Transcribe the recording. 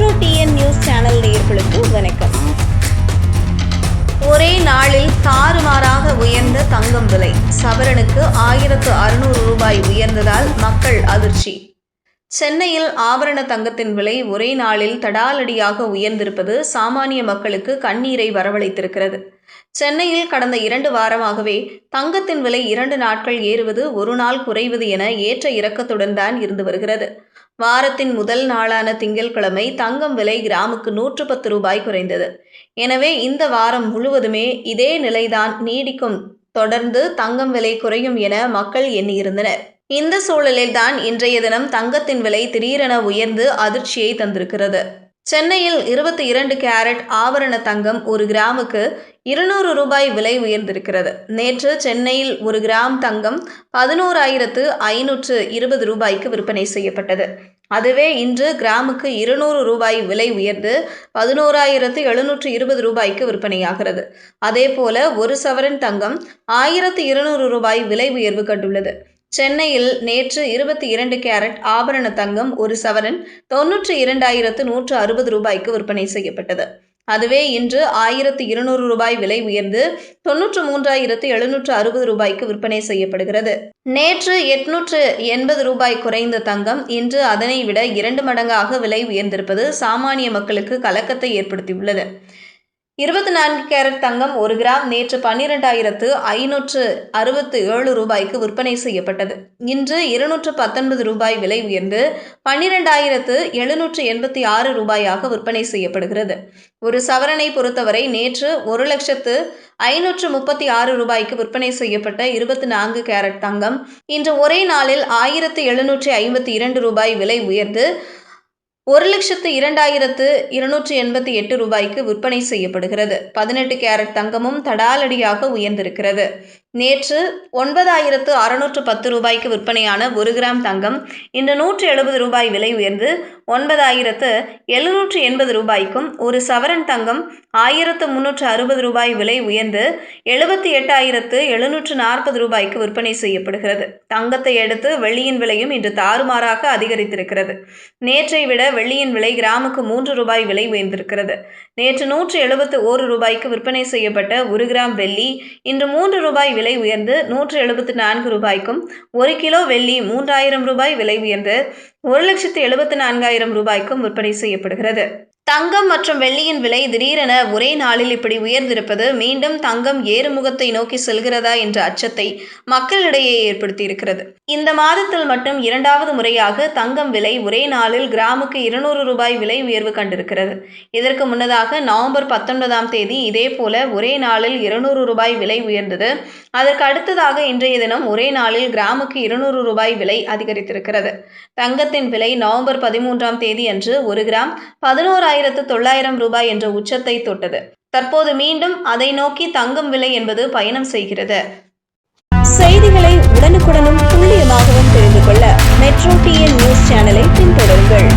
Metro TN news channel நேயர்களுக்கு வணக்கம். ஒரே நாளில் தாறுமாறாக உயர்ந்த தங்கம் விலை. சவரனுக்கு ஆயிரத்து அறுநூறு ரூபாய் உயர்ந்ததால் மக்கள் அதிர்ச்சி. சென்னையில் ஆபரண தங்கத்தின் விலை ஒரே நாளில் தடாலடியாக உயர்ந்திருப்பது சாமானிய மக்களுக்கு கண்ணீரை வரவழைத்திருக்கிறது. சென்னையில் கடந்த இரண்டு வாரமாகவே தங்கத்தின் விலை இரண்டு நாட்கள் ஏறுவது ஒரு நாள் குறைவது என ஏற்ற இறக்கத்துடன் தான் இருந்து வருகிறது. வாரத்தின் முதல் நாளான திங்கட்கிழமை தங்கம் விலை கிராமுக்கு நூற்று பத்து ரூபாய் குறைந்தது. எனவே இந்த வாரம் முழுவதுமே இதே நிலைதான் நீடிக்கும். தொடர்ந்து தங்கம் விலை குறையும் என மக்கள் எண்ணியிருந்தனர். இந்த சூழலில்தான் இன்றைய தினம் தங்கத்தின் விலை திடீரென உயர்ந்து அதிர்ச்சியை தந்திருக்கிறது. சென்னையில் இருபத்தி இரண்டு கேரட் ஆபரண தங்கம் ஒரு கிராமுக்கு இருநூறு ரூபாய் விலை உயர்ந்திருக்கிறது. நேற்று சென்னையில் ஒரு கிராம் தங்கம் பதினோராயிரத்து ஐநூற்று இருபது ரூபாய்க்கு விற்பனை செய்யப்பட்டது. அதுவே இன்று கிராமுக்கு இருநூறு ரூபாய் விலை உயர்ந்து பதினோராயிரத்து எழுநூற்று இருபது ரூபாய்க்கு விற்பனையாகிறது. அதேபோல ஒரு சவரன் தங்கம் ஆயிரத்து இருநூறு ரூபாய் விலை உயர்வு கண்டுள்ளது. சென்னையில் நேற்று இருபத்தி இரண்டு கேரட் ஆபரண தங்கம் ஒரு சவரன் தொன்னூற்றி இரண்டாயிரத்து நூற்று அறுபது ரூபாய்க்கு விற்பனை செய்யப்பட்டது. அதுவே இன்று ஆயிரத்து இருநூறு ரூபாய் விலை உயர்ந்து தொன்னூற்று மூன்றாயிரத்து எழுநூற்று அறுபது ரூபாய்க்கு விற்பனை செய்யப்படுகிறது. நேற்று எட்நூற்று எண்பது ரூபாய் குறைந்த தங்கம் இன்று அதனை விட இரண்டு மடங்காக விலை உயர்ந்திருப்பது சாமானிய மக்களுக்கு கலக்கத்தை ஏற்படுத்தியுள்ளது. இருபத்தி நான்கு கேரட் தங்கம் ஒரு கிராம் நேற்று பன்னிரெண்டாயிரத்து ஐநூற்று அறுபத்து ஏழு ரூபாய்க்கு விற்பனை செய்யப்பட்டது. இன்று இருநூற்று பத்தொன்பது ரூபாய் விலை உயர்ந்து பன்னிரெண்டாயிரத்து எழுநூற்று எண்பத்தி ஆறு ரூபாயாக விற்பனை செய்யப்படுகிறது. ஒரு சவரனை பொறுத்தவரை நேற்று ஒரு லட்சத்து ஐநூற்று முப்பத்தி ஆறு ரூபாய்க்கு விற்பனை செய்யப்பட்ட இருபத்தி நான்கு கேரட் தங்கம் இன்று ஒரே நாளில் ஆயிரத்து எழுநூற்றி ஐம்பத்தி இரண்டு ரூபாய் விலை உயர்ந்து ஒரு லட்சத்து இரண்டாயிரத்து இருநூற்றி எண்பத்தி எட்டு ரூபாய்க்கு விற்பனை செய்யப்படுகிறது. பதினெட்டு கேரட் தங்கமும் தடாலடியாக உயர்ந்திருக்கிறது. நேற்று ஒன்பதாயிரத்து அறுநூற்று பத்து ரூபாய்க்கு விற்பனையான ஒரு கிராம் தங்கம் இன்று நூற்று எழுபது ரூபாய் விலை உயர்ந்து ஒன்பதாயிரத்து எழுநூற்று எண்பது ரூபாய்க்கும் ஒரு சவரன் தங்கம் ஆயிரத்து முன்னூற்று அறுபது ரூபாய் விலை உயர்ந்து எழுபத்தி எட்டாயிரத்து எழுநூற்று நாற்பது ரூபாய்க்கு விற்பனை செய்யப்படுகிறது. தங்கத்தை அடுத்து வெள்ளியின் விலையும் இன்று தாறுமாறாக அதிகரித்திருக்கிறது. நேற்றை விட வெள்ளியின் விலை கிராமுக்கு மூன்று ரூபாய் விலை உயர்ந்திருக்கிறது. நேற்று நூற்று எழுபத்து ஓரு ரூபாய்க்கு விற்பனை செய்யப்பட்ட ஒரு கிராம் வெள்ளி இன்று மூன்று ரூபாய் விலை உயர்ந்து நூற்று எழுபத்தி நான்கு ரூபாய்க்கும் ஒரு கிலோ வெள்ளி மூன்றாயிரம் ரூபாய் விலை உயர்ந்து ஒரு லட்சத்து எழுபத்தி நான்காயிரம் ரூபாய்க்கும் விற்பனை செய்யப்படுகிறது. தங்கம் மற்றும் வெள்ளியின் விலை திடீரென ஒரே நாளில் இப்படி உயர்ந்திருப்பது மீண்டும் தங்கம் ஏறுமுகத்தை நோக்கி செல்கிறதா என்ற அச்சத்தை மக்களிடையே ஏற்படுத்தியிருக்கிறது. இந்த மாதத்தில் மட்டும் இரண்டாவது முறையாக தங்கம் விலை ஒரே நாளில் கிராமுக்கு இருநூறு ரூபாய் விலை உயர்வு கண்டிருக்கிறது. இதற்கு முன்னதாக நவம்பர் பத்தொன்பதாம் தேதி இதே போல ஒரே நாளில் இருநூறு ரூபாய் விலை உயர்ந்தது. அதற்கு அடுத்ததாக இன்றைய தினம் ஒரே நாளில் கிராமுக்கு இருநூறு ரூபாய் விலை அதிகரித்திருக்கிறது. தங்கத்தின் விலை நவம்பர் பதிமூன்றாம் தேதி அன்று ஒரு கிராம் ஆறாயிரத்து தொள்ளாயிரம் ரூபாய் என்ற உச்சத்தை தொட்டது. தற்போது மீண்டும் அதை நோக்கி தங்கம் விலை என்பது பயணம் செய்கிறது. செய்திகளை உடனுக்குடனும் துல்லியமாகவும் தெரிந்து கொள்ள மெட்ரோ டிஎன் நியூஸ் சேனலை பின்தொடருங்கள்.